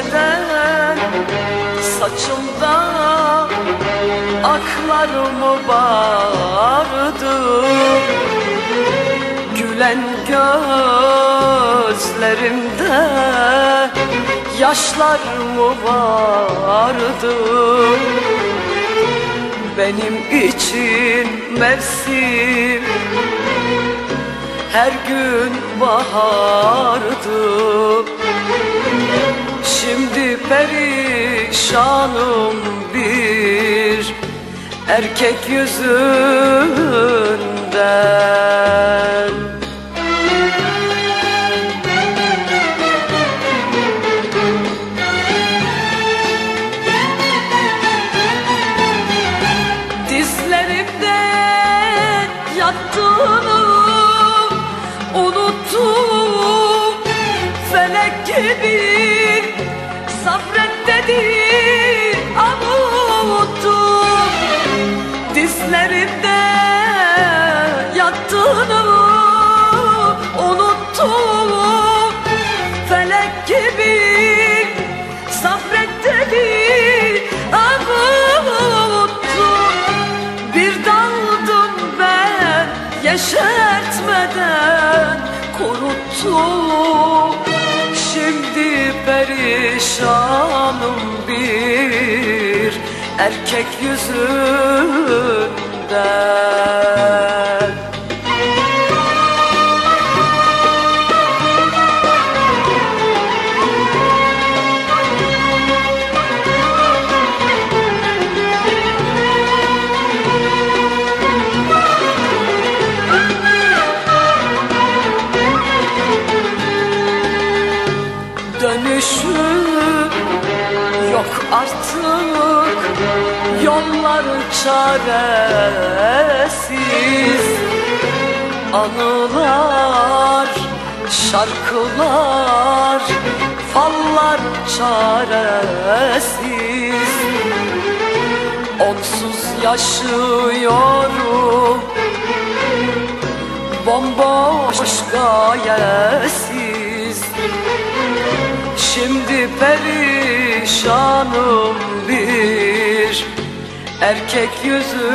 geceden Saçımda aklar mı vardı Gülen gözlerimde yaşlar mı vardı Benim için mevsim her gün bahardı perişanım bir erkek yüzünden yattığını unuttum. Felek gibi sabret dedi Bir daldım ben yeşertmeden kuruttum. Şimdi perişanım bir erkek yüzünden artık Yollar çaresiz. Anılar, şarkılar Fallar çaresiz. Onsuz yaşıyorum. Bomboş gayesiz. Şimdi perişanım erkek yüzünden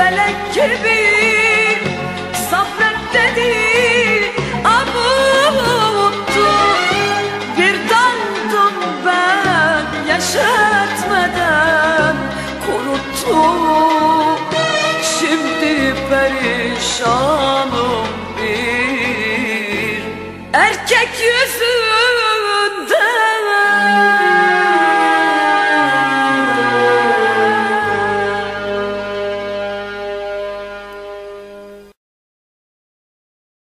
Felek gibi sabret dedi avuttum Bir daldım ben yaşatmadan kuruttum. Şimdi perişanım bir. Erkek yüzü